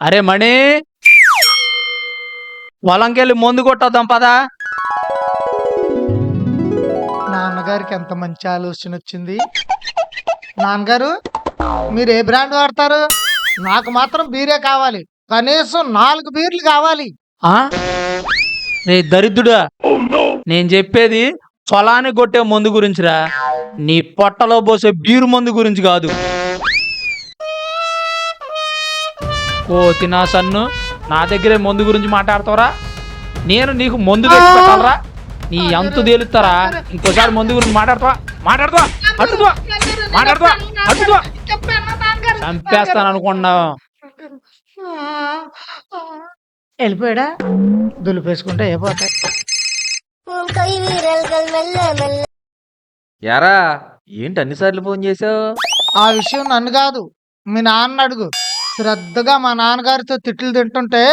అరే మణి! పొలంకెళ్ళి మందు కొట్టొద్దాం పదా. నాన్నగారికి ఎంత మంచి ఆలోచన వచ్చింది? నాన్నగారు మీరు ఏ బ్రాండ్ వాడతారు? నాకు మాత్రం బీరే కావాలి. కనీసం నాలుగు బీర్లు కావాలి. ఆ? రే దరిద్రుడా! నేను చెప్పేది పొలానికి కొట్టే మందు గురించిరా. నీ పొట్టలో పోసే బీరు మందు గురించి కాదు. ఓ తినా సన్ను. నా దగ్గరే మందు గురించి మాట్లాడతావరా? నేను నీకు మందు పెట్టుకోవాలరా నీ ఎంత తేలుతారా? ఇంకోసారి మందు గురించి మాట్లాడతావా? మాట్లాడతావా? అట్టుదా మాట్లాడతావా? అట్టుదా చంపేస్తాను అనుకున్నా. వెళ్ళిపోయాడా? దులిపేసుకుంటే అయిపోతాయి. యారా ఏంటి అన్నిసార్లు ఫోన్ చేసావు? ఆ విషయం నన్ను కాదు మీ నాన్న అడుగు. శ్రద్ధగా మా నాన్నగారితో తిట్లు తింటుంటే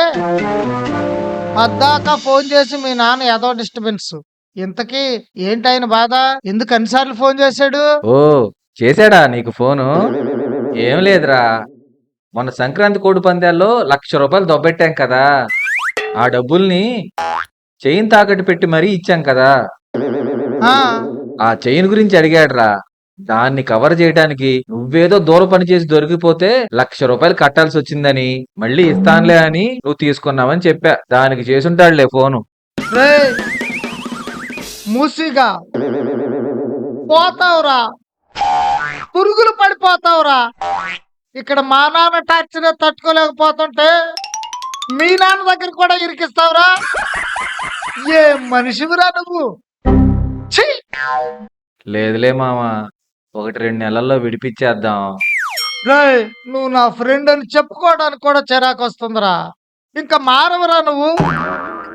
పద్దాక ఫోన్ చేసి మీ నాన్న ఏదో డిస్టర్బెన్స్. ఇంతకీ ఏంటి ఆయన బాధ? ఎందుకు అన్నిసార్లు ఫోన్ చేశాడు? ఓ చేశాడా నీకు ఫోను? ఏం లేదురా. మొన్న సంక్రాంతి కోడి పందాల్లో లక్ష రూపాయలు దొబ్బెట్టాం కదా. ఆ డబ్బుల్ని చైన్ తాకట్టు పెట్టి మరీ ఇచ్చాం కదా. ఆ, ఆ చైన్ గురించి అడిగాడురా. దాన్ని కవర్ చేయడానికి నువ్వేదో దూర పని చేసి దొరికిపోతే లక్ష రూపాయలు కట్టాల్సి వచ్చిందని మళ్ళీ ఇస్తానులే అని నువ్వు తీసుకున్నావని చెప్పా. దానికి చేసుంటాడులే ఫోను. మూసిగా. పోతావురా. పురుగులు పడిపోతావురా. ఇక్కడ మా నాన్న టార్చర్ తట్టుకోలేకపోతుంటే మీ నాన్న దగ్గర కూడా ఇరికిస్తావురా. ఏ మనిషివిరా నువ్వు! లేదులే మామ. ఒకటి రెండు నెలల్లో విడిపించేద్దాం. రేయ్ నువ్వు నా ఫ్రెండ్ అని చెప్పుకోవడానికి కూడా చిరాకు వస్తుందిరా. ఇంకా మారవరా నువ్వు?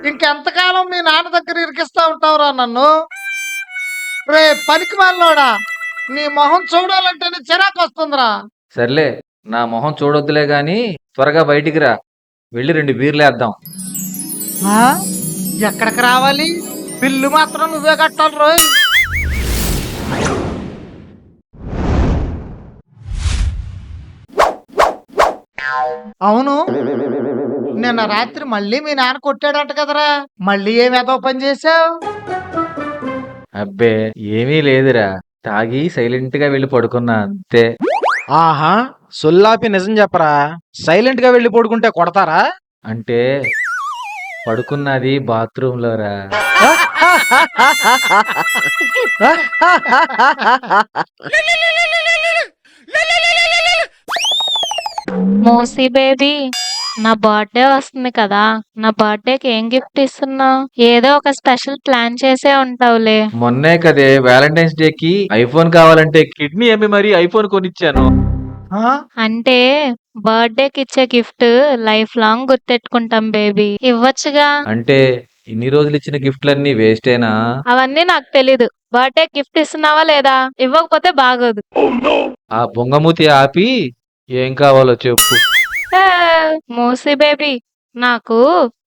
ఇంకెంతకాలం మీ నాన్న దగ్గర ఇరికిస్తా ఉంటావురా నన్ను? రే పనికి మాలోడా నీ మొహం చూడాలంటేనే చిరాకు వస్తుందిరా. సర్లే నా మొహం చూడొద్దులే గాని త్వరగా బయటికి రా. వెళ్ళి రెండు బీర్లేద్దాం ఆ? ఎక్కడికి రావాలి? బిల్లు మాత్రం నువ్వే కట్టాలి రోయ్. అవును నిన్న రాత్రి మళ్ళీ మీ నాన్న కొట్టాడంట కదరా మళ్ళీ ఏం ఏదో పని చేసావు అబ్బే ఏమీ లేదురా తాగి సైలెంట్గా వెళ్ళి పడుకున్నా అంతే ఆహా సొల్లాపి నిజం చెప్పరా సైలెంట్గా వెళ్ళి పడుకుంటే కొడతారా అంటే పడుకున్నది బాత్రూమ్ లోరా మోసీ బేబీ నా బర్త్డే వస్తుంది కదా నా బర్త్డేకి ఏం గిఫ్ట్ ఇస్తున్నావు? ఏదో ఒక స్పెషల్ ప్లాన్ చేసే ఉంటావులే. మొన్నే కదే వ్యాలంటైన్స్ డే కి ఐఫోన్ కావాలంటే కిడ్నీ అమ్మి మరీ ఐఫోన్ కొనిచ్చాను. ఆ? అంటే బర్త్డేకి ఇచ్చే గిఫ్ట్ లైఫ్ లాంగ్ గుర్తెట్టుకుంటాం బేబీ. ఇవ్వచ్చుగా? అంటే ఇన్ని రోజులు ఇచ్చిన గిఫ్ట్లన్నీ వేస్టేనా? అవన్నీ నాకు తెలీదు. బర్త్డే గిఫ్ట్ ఇస్తున్నావా లేదా? ఇవ్వకపోతే బాగోదు. ఆ బొంగమూతి ఆపి ఏం కావాలో చెప్పు. మోసీ బేబీ నాకు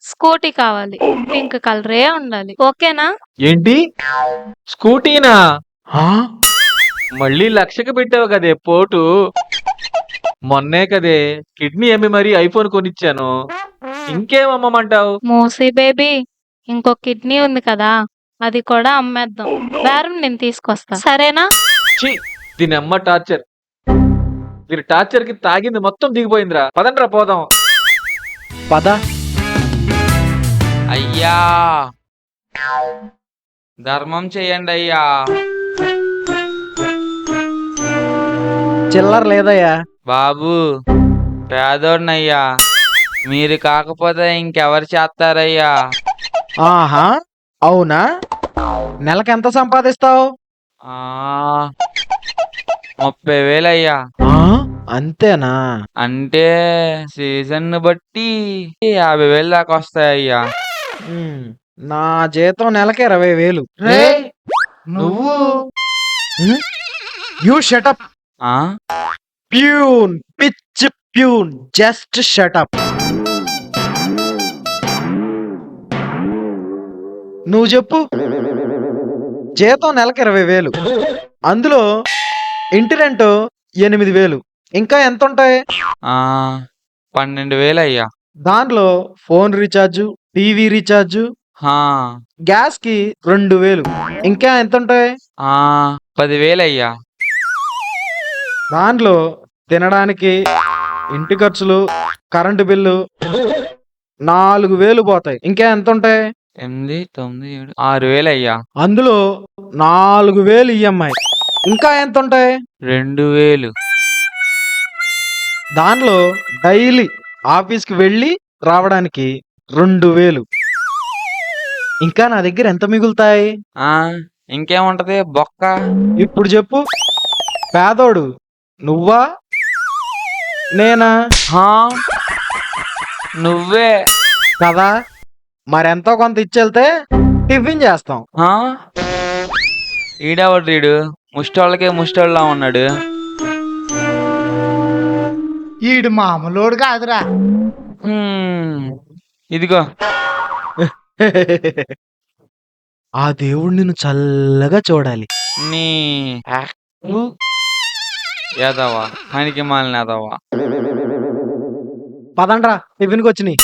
స్కూటీ కావాలి. పింక్ కలరే ఉండాలి. ఓకేనా? ఏంటి? స్కూటీనా? ఆ? మళ్ళీ లక్షకు పెట్టావు కదే పోటు. మొన్నే కదే కిడ్నీ అమ్మి మరీ ఐఫోన్ కొనిచ్చాను. ఇంకేం అమ్మమంటావు? మోసీ బేబీ ఇంకో కిడ్నీ ఉంది కదా అది కూడా అమ్మేద్దాం. బేరం నేను తీసుకొస్తా. సరేనా? ఛీ దీని అమ్మ టార్చర్. దీని టార్చర్కి తాగింది మొత్తం దిగిపోయిందిరా. పదండ్రా పోదాం. పద. అయ్యా. ధర్మం చేయండి అయ్యా. చిల్లర లేదయ్యా. బాబు పేదోడినయ్యా. మీరు కాకపోతే ఇంకెవరు చేస్తారయ్యా? ఆహా అవునా? నెలకి ఎంత సంపాదిస్తావు? ఆ ముప్పై వేలయ్యా. అంతేనా? అంటే సీజన్ బట్టి యాభై వేలు దాకా వస్తాయ్యా. ఉమ్, నా జీతం నెలకి ఇరవై వేలు. నువ్వు? యూ షటప్ ఆ? ప్యూన్ పిచ్ ప్యూన్ జస్ట్ షటప్ నువ్వు చెప్పు. జీతం నెలకి ఇరవై వేలు. అందులో ఇంటి రెంట్ ఎనిమిది వేలు. ఇంకా ఎంత ఉంటాయి ఆ పన్నెండు వేలు అయ్యా దాంట్లో ఫోన్ రీఛార్జ్ టీవీ రీఛార్జ్ గ్యాస్కి రెండు వేలు ఇంకా ఎంత ఉంటాయి ఆ, పదివేలు అయ్యా దాంట్లో తినడానికి ఇంటి ఖర్చులు కరెంటు బిల్లు నాలుగు వేలు పోతాయి. ఇంకా ఎంత ఉంటాయి ఎనిమిది తొమ్మిది ఏడు ఆరు వేలు అయ్యా అందులో నాలుగు వేలు ఈఎంఐ. ఇంకా ఎంత ఉంటాయి రెండు వేలు దానిలో డైలీ ఆఫీస్కి వెళ్ళి రావడానికి రెండు వేలు. ఇంకా నా దగ్గర ఎంత మిగులుతాయి? ఆ ఇంకేముంటది? బొక్క. ఇప్పుడు చెప్పు. పేదోడు నువ్వా? నేనా? హా, నువ్వే. కదా? మరెంతో కొంత ఇచ్చెళ్తే టిఫిన్ చేస్తాం? ఈడెవడు వీడు ముష్టోళ్ళకే ముష్టోళ్ళలా ఉన్నాడు ఈడు మామూలోడు కాదురా. హ్మ్, ఇదిగో. ఆ దేవుడు నిన్ను చల్లగా చూడాలి. నీ యాదవా? పనికి మాలిన యాదవా? పదండ్రా టిఫిన్కి వచ్చినాయి